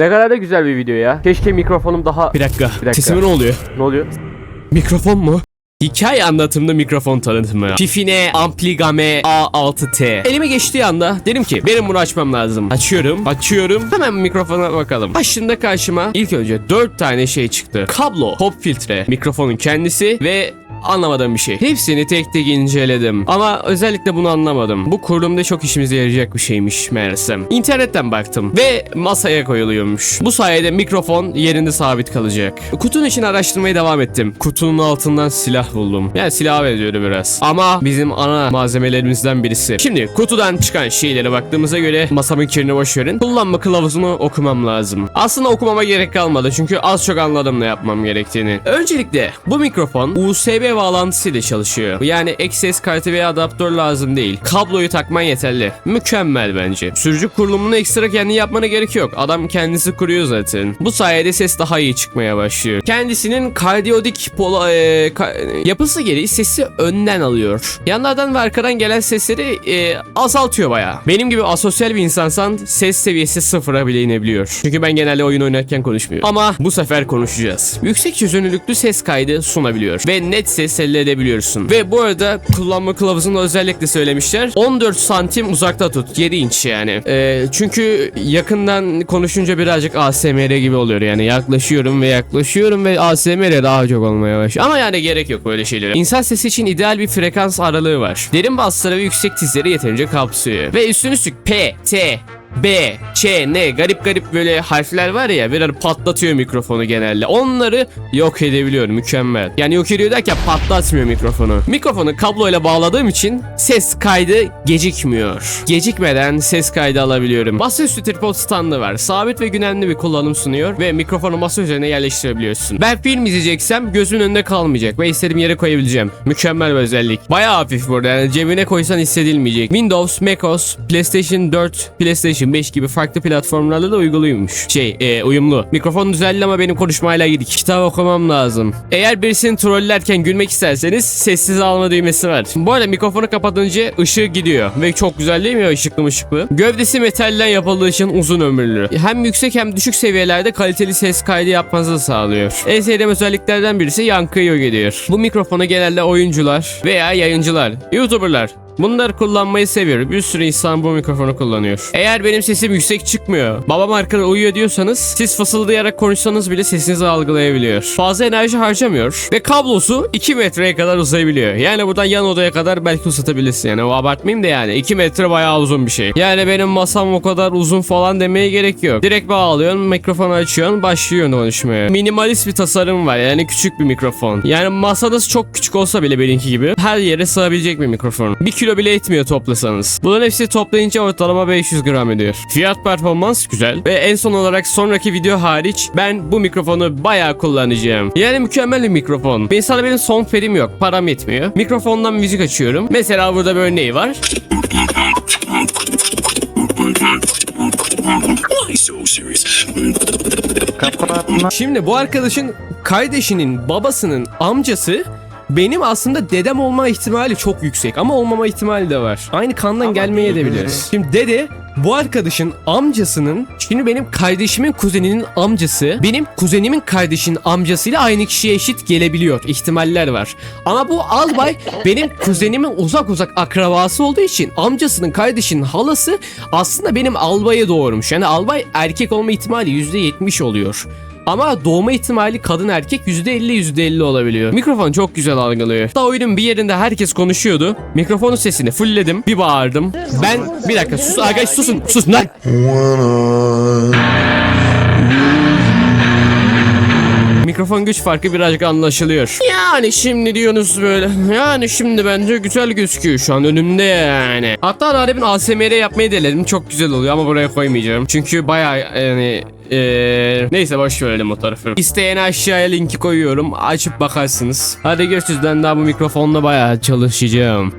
Ne kadar da güzel bir video ya. Keşke mikrofonum daha... Bir dakika. dakika. Sesime ne oluyor? Ne oluyor? Mikrofon mu? Hikaye anlatımda mikrofon tanıtımı. Fifine Ampligame A6T. Elime geçtiği anda dedim ki benim bunu açmam lazım. Açıyorum, açıyorum. Hemen mikrofona bakalım. Başında karşıma ilk önce 4 tane şey çıktı. Kablo, pop filtre, mikrofonun kendisi ve anlamadığım bir şey. Hepsini tek tek inceledim. Ama özellikle bunu anlamadım. Bu kurulumda çok işimize yarayacak bir şeymiş meğersem. İnternetten baktım ve masaya koyuluyormuş. Bu sayede mikrofon yerinde sabit kalacak. Kutunun için araştırmaya devam ettim. Kutunun altından silah buldum. Yani silah benziyordu biraz. Ama bizim ana malzemelerimizden birisi. Şimdi kutudan çıkan şeylere baktığımıza göre masamın kirini boş. Kullanma kılavuzunu okumam lazım. Aslında okumama gerek kalmadı çünkü az çok anladım ne yapmam gerektiğini. Öncelikle bu mikrofon USB bağlantısıyla çalışıyor. Yani XS kartı veya adaptör lazım değil. Kabloyu takman yeterli. Mükemmel bence. Sürücü kurulumunu ekstra kendi yapmana gerek yok. Adam kendisi kuruyor zaten. Bu sayede ses daha iyi çıkmaya başlıyor. Kendisinin kardiyodik polo, e, ka- yapısı gereği sesi önden alıyor. Yanlardan ve arkadan gelen sesleri e, azaltıyor bayağı. Benim gibi asosyal bir insansan ses seviyesi sıfıra bile inebiliyor. Çünkü ben genelde oyun oynarken konuşmuyorum. Ama bu sefer konuşacağız. Yüksek çözünürlüklü ses kaydı sunabiliyor. Ve net ses elde edebiliyorsun. Ve bu arada kullanma kılavuzunda özellikle söylemişler. 14 santim uzakta tut. 7 inç yani. E, çünkü yakından konuşunca birazcık ASMR gibi oluyor. Yani yaklaşıyorum ve yaklaşıyorum ve ASMR daha çok olmaya başlıyor. Ama yani gerek yok böyle şeylere. İnsan sesi için ideal bir frekans aralığı var. Derin basları ve yüksek tizleri yeterince kapsıyor. Ve üstüne üstlük P, T, B, Ç, N garip garip böyle harfler var ya birer patlatıyor mikrofonu genelde. Onları yok edebiliyor mükemmel. Yani yok ediyor derken patlatmıyor mikrofonu. Mikrofonu kabloyla bağladığım için ses kaydı gecikmiyor. Gecikmeden ses kaydı alabiliyorum. Masaüstü tripod standı var. Sabit ve güvenli bir kullanım sunuyor ve mikrofonu masa üzerine yerleştirebiliyorsun. Ben film izleyeceksem gözümün önünde kalmayacak ve istediğim yere koyabileceğim. Mükemmel bir özellik. Bayağı hafif burada yani cebine koysan hissedilmeyecek. Windows, macOS, PlayStation 4, PlayStation 5 gibi farklı platformlarla da uyguluymuş. Şey, e, uyumlu. Mikrofon düzenli ama benim konuşmayla gidik. Kitap okumam lazım. Eğer birisini trollerken gülmek isterseniz sessiz alma düğmesi var. Bu arada mikrofonu kapatınca ışığı gidiyor ve çok güzel değil mi ya ışıklı ışıklı? Gövdesi metalden yapıldığı için uzun ömürlü. Hem yüksek hem düşük seviyelerde kaliteli ses kaydı yapmanızı sağlıyor. En sevdiğim özelliklerden birisi yankıyı yok ediyor. Bu mikrofonu genelde oyuncular veya yayıncılar, youtuberlar Bunları kullanmayı seviyorum. Bir sürü insan bu mikrofonu kullanıyor. Eğer benim sesim yüksek çıkmıyor, babam arkada uyuyor diyorsanız siz fısıldayarak konuşsanız bile sesinizi algılayabiliyor. Fazla enerji harcamıyor ve kablosu 2 metreye kadar uzayabiliyor. Yani buradan yan odaya kadar belki uzatabilirsin. Yani o abartmayayım da yani 2 metre bayağı uzun bir şey. Yani benim masam o kadar uzun falan demeye gerek yok. Direkt bağlıyorsun, mikrofonu açıyorsun, başlıyorsun konuşmaya. Minimalist bir tasarım var yani küçük bir mikrofon. Yani masanız çok küçük olsa bile benimki gibi her yere sığabilecek bir mikrofon. 1 kilo bile etmiyor toplasanız. Bunların hepsi toplayınca ortalama 500 gram ediyor. Fiyat performans güzel. Ve en son olarak sonraki video hariç ben bu mikrofonu bayağı kullanacağım. Yani mükemmel bir mikrofon. Mesela benim soundpad'im yok. Param yetmiyor. Mikrofondan müzik açıyorum. Mesela burada bir örneği var. Şimdi bu arkadaşın kardeşinin babasının amcası benim aslında dedem olma ihtimali çok yüksek ama olmama ihtimali de var. Aynı kandan gelmeye de bilir. Şimdi dede bu arkadaşın amcasının şimdi benim kardeşimin kuzeninin amcası benim kuzenimin kardeşinin amcasıyla aynı kişiye eşit gelebiliyor. ihtimaller var. Ama bu albay benim kuzenimin uzak uzak akrabası olduğu için amcasının kardeşinin halası aslında benim albayı doğurmuş. Yani albay erkek olma ihtimali %70 oluyor. Ama doğma ihtimali kadın erkek %50 %50 olabiliyor. Mikrofon çok güzel algılıyor. Hatta oyunun bir yerinde herkes konuşuyordu. Mikrofonun sesini fullledim. Bir bağırdım. Ben bir dakika sus arkadaş susun. Sus lan. Mikrofon güç farkı birazcık anlaşılıyor. Yani şimdi diyorsunuz böyle. Yani şimdi bence güzel gözüküyor şu an önümde yani. Hatta demin ASMR yapmayı denedim. Çok güzel oluyor ama buraya koymayacağım. Çünkü bayağı yani ee, neyse boş verelim o tarafı. İsteyen aşağıya linki koyuyorum. Açıp bakarsınız. Hadi görüşürüz. Ben daha bu mikrofonla bayağı çalışacağım.